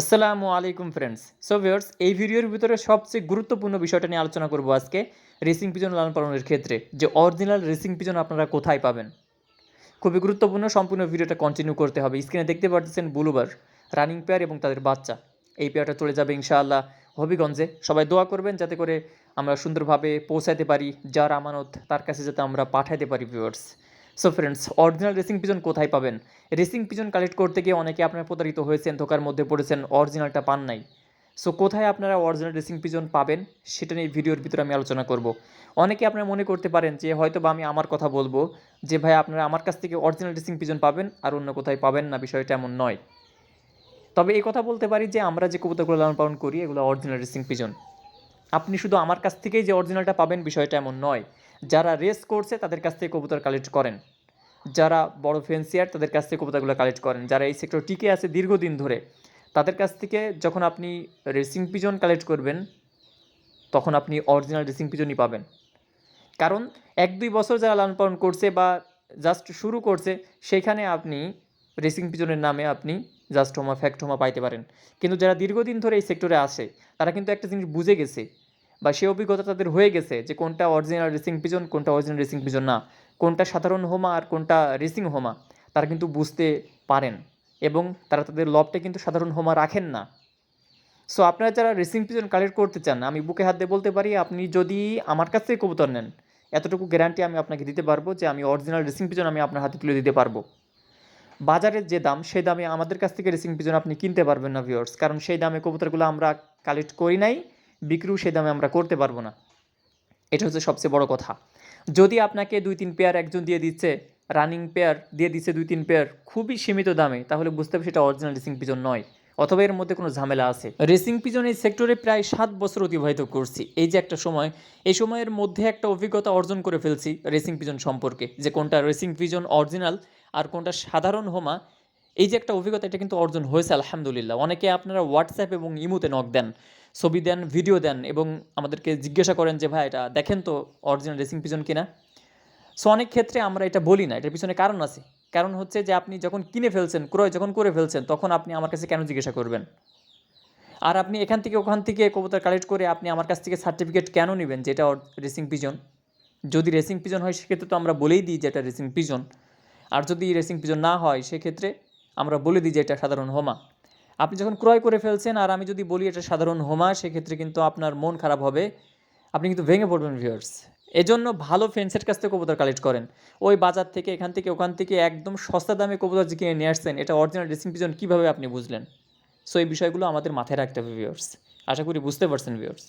আসসালামু আলাইকুম friends so viewers এই ভিডিওর ভিতরে সবচেয়ে গুরুত্বপূর্ণ বিষয়টা নিয়ে আলোচনা করব আজকে রেসিং পিজন লালন পালনের ক্ষেত্রে। যে অরিজিনাল রেসিং পিজন আপনারা কোথায় পাবেন? খুবই গুরুত্বপূর্ণ, সম্পূর্ণ ভিডিওটা কন্টিনিউ করতে হবে। স্ক্রিনে দেখতে পাচ্ছেন বুলুবার রানিং পেয়ার এবং তাদের বাচ্চা। এই পেয়ারটা চলে যাবে ইনশাআল্লাহ হবিগঞ্জে। সবাই দোয়া করবেন যাতে করে আমরা সুন্দরভাবে পৌঁছাতে পারি, যার আমানত তার কাছে যাতে আমরা পাঠাতে পারি viewers so friends original racing pigeon কোথায় পাবেন? রেসিং পিজন কালেক্ট করতে গিয়ে অনেকে আপনার প্রতারিত হয়েছেন, ধোকার মধ্যে পড়েছেন অরিজিনালটা পান নাই। সো কোথায় আপনারা অরিজিনাল রেসিং পিজন পাবেন, সেটা নিয়ে ভিডিওর ভিতরে আমি আলোচনা করব। অনেকে আপনারা মনে করতে পারেন যে হয়তো বা আমি আমার কথা বলব যে, ভাই, আপনারা আমার কাছ থেকে অরিজিনাল রেসিং পিজন পাবেন আর অন্য কোথায় পাবেন না, বিষয়টা এমন নয়। তবে এই কথা বলতে পারি যে, আমরা যে কবুতরগুলো লালন পালন করি, এগুলো অরিজিনাল রেসিং পিজন আপনি শুধু আমার কাছ থেকেই যে অরিজিনালটা পাবেন, বিষয়টা এমন নয়। যারা রেস করছে, তাদের কাছ থেকে কবুতর কালেক্ট করেন। যারা বড় ফেন্সিয়ার তাদের কাছ থেকে কবুতরগুলো কালেক্ট করেন। যারা এই সেক্টর টিকে আছে দীর্ঘদিন ধরে, তাদের কাছ থেকে যখন আপনি রেসিং পিজন কালেক্ট করবেন, তখন আপনি অরিজিনাল রেসিং পিজনই পাবেন। কারণ এক দুই বছর যারা লালন পালন করছে বা জাস্ট শুরু করছে, সেখানে আপনি রেসিং পিজনের নামে আপনি জাস্ট হোমা ফ্যাক্ট হোমা পাইতে পারেন। কিন্তু যারা দীর্ঘদিন ধরে এই সেক্টরে আসে তারা কিন্তু একটা জিনিস বুঝে গেছে বা সে অভিজ্ঞতা তাদের হয়ে গেছে যে কোনটা অরিজিনাল রেসিং পিজন কোনটা অরিজিনাল রেসিং পিজন না। কোনটা সাধারণ হোমা আর কোনটা রেসিং হোমা, তারা কিন্তু বুঝতে পারেন এবং তারা তাদের লবটা কিন্তু সাধারণ হোমা রাখেন না। সো আপনারা যারা রেসিং পিজন কালেক্ট করতে চান, আমি বুকে হাত দিয়ে বলতে পারি, আপনি যদি আমার কাছ থেকে কবুতর নেন, এতটুকু গ্যারান্টি আমি আপনাকে দিতে পারব যে আমি অরিজিনাল রেসিং পিজন আমি আপনার হাতে তুলে দিতে পারব। বাজারের যে দাম, সেই দামে আমাদের কাছ থেকে রেসিং পিজন আপনি কিনতে পারবেন না ভিউয়ার্স কারণ সেই দামে কবুতরগুলো আমরা কালেক্ট করি নাই। বিক্রিও সে দামে আমরা করতে পারব না। এটা হচ্ছে সবচেয়ে বড় কথা। যদি আপনাকে দুই তিন পেয়ার একজন দিয়ে দিচ্ছে রানিং পেয়ার দিয়ে দিচ্ছে দুই তিন পেয়ার খুবই সীমিত দামে, তাহলে বুঝতে হবে সেটা অরিজিনাল রেসিং পিজন নয়, অথবা এর মধ্যে কোনো ঝামেলা আছে। রেসিং পিজন এই সেক্টরে প্রায় সাত বছর অতিবাহিত করছি। এই যে একটা সময়, এই সময়ের মধ্যে একটা অভিজ্ঞতা অর্জন করে ফেলছি রেসিং পিজন সম্পর্কে, যে কোনটা রেসিং পিজন অরিজিনাল আর কোনটা সাধারণ হোমা এই যে একটা অভিজ্ঞতা, এটা কিন্তু অর্জন হয়েছে, আলহামদুলিল্লাহ। অনেকে আপনারা হোয়াটসঅ্যাপ এবং ইমুতে নক দেন, ছবি দেন ভিডিও দেন এবং আমাদেরকে জিজ্ঞাসা করেন যে, ভাই, এটা দেখেন তো অরিজিনাল রেসিং পিজন কিনা? সো অনেক ক্ষেত্রে আমরা এটা বলি না, এটার পিছনে কারণ আছে। কারণ হচ্ছে যে, আপনি যখন কিনে ফেলছেন, ক্রয় যখন করে ফেলছেন, তখন আপনি আমার কাছে কেন জিজ্ঞাসা করবেন? আর আপনি এখান থেকে ওখান থেকে কবুতর কালেক্ট করে আপনি আমার কাছ থেকে সার্টিফিকেট কেন নেবেন যে, এটা রেসিং পিজন যদি রেসিং পিজন হয়, সেক্ষেত্রে তো আমরা বলেই দিই যে, এটা রেসিং পিজন আর যদি রেসিং পিজন না হয়, সেক্ষেত্রে আমরা বলে দিই যে এটা সাধারণ হোমা। আপনি যখন ক্রয় করে ফেলছেন আর আমি যদি বলি এটা সাধারণ হোমা, সেক্ষেত্রে কিন্তু আপনার মন খারাপ হবে। আপনি কিন্তু ভেঙে পড়বেন ভিউয়ার্স এজন্য ভালো ফ্রেন্ডসের কাছ থেকে কবুতর কালেক্ট করেন। ওই বাজার থেকে, এখান থেকে, ওখান থেকে একদম সস্তা দামে কবুতর যে কিনে নিয়ে আসছেন, এটা অরিজিনাল ড্রেসিং পিজন কীভাবে আপনি বুঝলেন? সো এই বিষয়গুলো আমাদের মাথায় রাখতে হবে ভিউয়ার্স আশা করি বুঝতে পারছেন ভিউয়ার্স